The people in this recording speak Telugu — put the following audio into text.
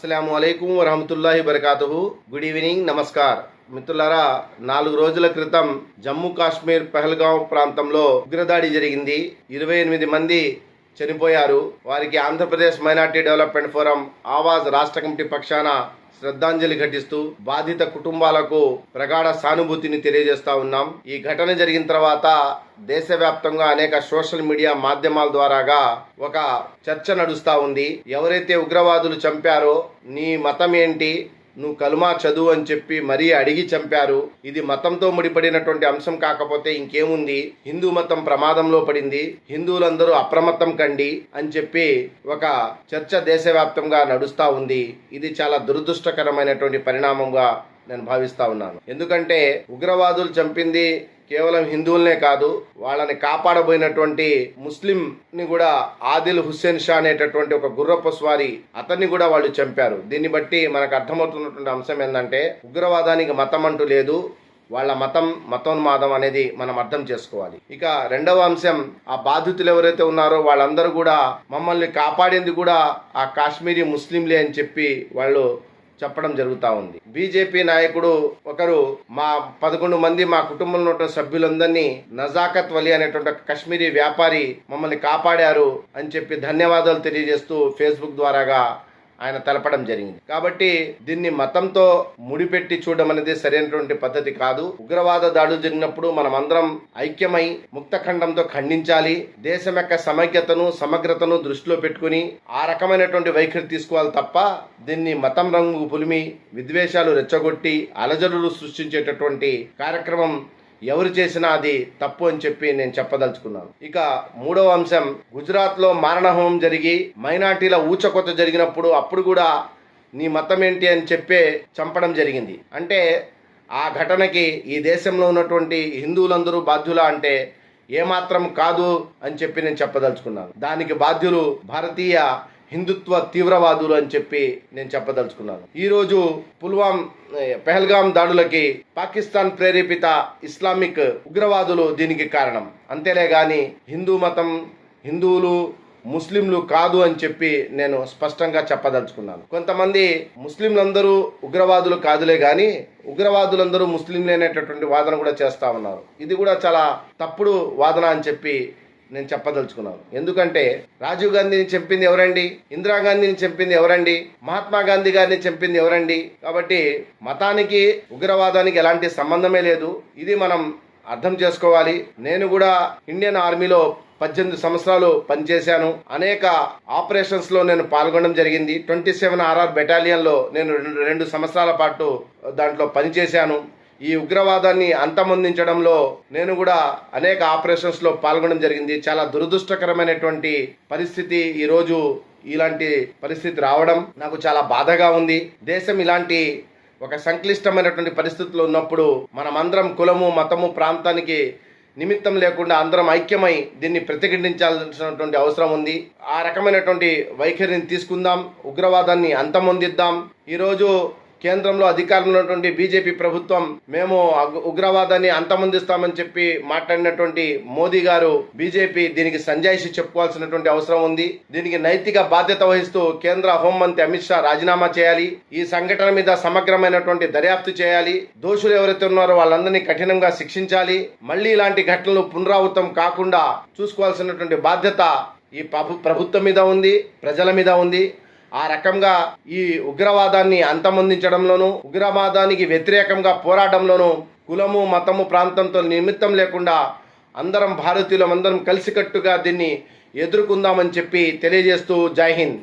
అస్సలాము అలైకుం వరహమతుల్లాహి బరకాతుహు. గుడ్ ఈవినింగ్ నమస్కార్. మిత్రులారా నాలుగు రోజుల క్రితం జమ్మూ కాశ్మీర్ పహల్గాం ప్రాంతంలో ఉగ్రదాడి జరిగింది. ఇరవై ఎనిమిది మంది చనిపోయారు. వారికి Andhra Pradesh minority development forum Awaaz రాష్ట్ర కమిటీ పక్షాన శ్రద్ధాంజలి ఘటిస్తూ బాధిత కుటుంబాలకు ప్రగాఢ సానుభూతిని తెలియజేస్తా ఉన్నాం. ఈ ఘటన జరిగిన తర్వాత దేశవ్యాప్తంగా అనేక సోషల్ మీడియా మాధ్యమాల ద్వారాగా ఒక చర్చ నడుస్తా ఉంది. ఎవరైతే ఉగ్రవాదులు చంపారో నీ మతం ఏంటి? నువ్వు కలుమా చదువు అని చెప్పి మరీ అడిగి చంపారు. ఇది మతంతో ముడిపడినటువంటి అంశం కాకపోతే ఇంకేముంది? హిందూ మతం ప్రమాదంలో పడింది. హిందువులందరూ అప్రమత్తం కండి అని చెప్పి ఒక చర్చ దేశవ్యాప్తంగా నడుస్తూ ఉంది. ఇది చాలా దురదృష్టకరమైనటువంటి పరిణామంగా నేను భావిస్తా ఉన్నాను. ఎందుకంటే ఉగ్రవాదులు చంపింది కేవలం హిందువులనే కాదు వాళ్ళని కాపాడబోయినటువంటి ముస్లిం ని కూడా ఆదిల్ హుస్సేన్ షా అనేటటువంటి ఒక గుర్రపు స్వారి అతన్ని కూడా వాళ్ళు చంపారు. దీన్ని బట్టి మనకు అర్థమవుతున్నటువంటి అంశం ఏంటంటే ఉగ్రవాదానికి మతం అంటూ లేదు వాళ్ళ మతం మతోన్మాదం అనేది మనం అర్థం చేసుకోవాలి. ఇక రెండవ అంశం ఆ బాధితులు ఎవరైతే ఉన్నారో వాళ్ళందరూ కూడా మమ్మల్ని కాపాడింది కూడా ఆ కాశ్మీరీ ముస్లింలే అని చెప్పి వాళ్ళు చెప్పడం జరుగుతూ ఉంది. బీజేపీ నాయకుడు ఒకరు మా పదకొండు మంది మా కుటుంబంలో ఉన్న సభ్యులందరినీ నజాకత్ వలి అనేటువంటి కశ్మీరీ వ్యాపారి మమ్మల్ని కాపాడారు అని చెప్పి ధన్యవాదాలు తెలియజేస్తూ ఫేస్బుక్ ద్వారాగా ఆయన తెలపడం జరిగింది. కాబట్టి దీన్ని మతంతో ముడిపెట్టి చూడడం అనేది సరైనటువంటి పద్ధతి కాదు. ఉగ్రవాద దాడులు జరిగినప్పుడు మనం అందరం ఐక్యమై ముక్తఖండంతో ఖండించాలి. దేశం యొక్క సమైక్యతను సమగ్రతను దృష్టిలో పెట్టుకుని ఆ రకమైనటువంటి వైఖరి తీసుకోవాలి తప్ప దీన్ని మతం రంగు పులిమి విద్వేషాలు రెచ్చగొట్టి అలజడులు సృష్టించేటటువంటి కార్యక్రమం ఎవరు చేసినా అది తప్పు అని చెప్పి నేను చెప్పదలుచుకున్నాను. ఇక మూడవ అంశం గుజరాత్లో మారణహోమం జరిగి మైనార్టీల ఊచకొత్త జరిగినప్పుడు అప్పుడు కూడా నీ మతం ఏంటి అని చెప్పే చంపడం జరిగింది. అంటే ఆ ఘటనకి ఈ దేశంలో ఉన్నటువంటి హిందువులందరూ బాధ్యులా అంటే ఏమాత్రం కాదు అని చెప్పి నేను చెప్పదలుచుకున్నాను. దానికి బాధ్యులు భారతీయ హిందుత్వ తీవ్రవాదులు అని చెప్పి నేను చెప్పదలుచుకున్నాను. ఈరోజు పుల్వాం పెహల్గాం దాడులకి పాకిస్తాన్ ప్రేరేపిత ఇస్లామిక్ ఉగ్రవాదులు దీనికి కారణం. అంతేలే కానీ హిందూ మతం హిందువులు ముస్లింలు కాదు అని చెప్పి నేను స్పష్టంగా చెప్పదలుచుకున్నాను. కొంతమంది ముస్లింలందరూ ఉగ్రవాదులు కాదులే గాని ఉగ్రవాదులందరూ ముస్లింలే అనేటటువంటి వాదన కూడా చేస్తా ఉన్నారు. ఇది కూడా చాలా తప్పుడు వాదన అని చెప్పి నేను చెప్పదలుచుకున్నాను. ఎందుకంటే రాజీవ్ గాంధీని చంపింది ఎవరండి? ఇందిరాగాంధీని చంపింది ఎవరండి? మహాత్మా గాంధీ గారిని చంపింది ఎవరండి? కాబట్టి మతానికి ఉగ్రవాదానికి ఎలాంటి సంబంధమే లేదు. ఇది మనం అర్థం చేసుకోవాలి. నేను కూడా ఇండియన్ ఆర్మీలో పద్దెనిమిది సంవత్సరాలు పనిచేశాను. అనేక ఆపరేషన్స్లో నేను పాల్గొనడం జరిగింది. ట్వంటీ సెవెన్ ఆర్ఆర్ బెటాలియన్లో నేను రెండు రెండు సంవత్సరాల పాటు దాంట్లో పనిచేశాను. ఈ ఉగ్రవాదాన్ని అంతమొందించడంలో నేను కూడా అనేక ఆపరేషన్స్లో పాల్గొనడం జరిగింది. చాలా దురదృష్టకరమైనటువంటి పరిస్థితి ఈరోజు ఇలాంటి పరిస్థితి రావడం నాకు చాలా బాధగా ఉంది. దేశం ఇలాంటి ఒక సంక్లిష్టమైనటువంటి పరిస్థితులు ఉన్నప్పుడు మనమందరం కులము మతము ప్రాంతానికి నిమిత్తం లేకుండా అందరం ఐక్యమై దీన్ని ప్రతిఘటించాల్సినటువంటి అవసరం ఉంది. ఆ రకమైనటువంటి వైఖరిని తీసుకుందాం ఉగ్రవాదాన్ని అంతమొందిద్దాం. ఈరోజు కేంద్రంలో అధికారంలో ఉన్నటువంటి బీజేపీ ప్రభుత్వం మేము ఉగ్రవాదాన్ని అంతమొందిస్తామని చెప్పి మాట్లాడినటువంటి మోదీ గారు బీజేపీ దీనికి సంజాయిషి చెప్పుకోవాల్సినటువంటి అవసరం ఉంది. దీనికి నైతిక బాధ్యత వహిస్తూ కేంద్ర హోంమంత్రి అమిత్ షా రాజీనామా చేయాలి. ఈ సంఘటన మీద సమగ్రమైనటువంటి దర్యాప్తు చేయాలి. దోషులు ఎవరైతే ఉన్నారో వాళ్ళందరినీ కఠినంగా శిక్షించాలి. మళ్ళీ ఇలాంటి ఘటనలు పునరావృతం కాకుండా చూసుకోవాల్సినటువంటి బాధ్యత ఈ ప్రభు ప్రభుత్వం మీద ఉంది ప్రజల మీద ఉంది. ఆ రకంగా ఈ ఉగ్రవాదాన్ని అంతమొందించడంలోనూ ఉగ్రవాదానికి వ్యతిరేకంగా పోరాటంలోనూ కులము మతము ప్రాంతంతో నిమిత్తం లేకుండా అందరం భారతీయులం అందరం కలిసికట్టుగా దీన్ని ఎదుర్కొందామని చెప్పి తెలియజేస్తూ జై హింద్.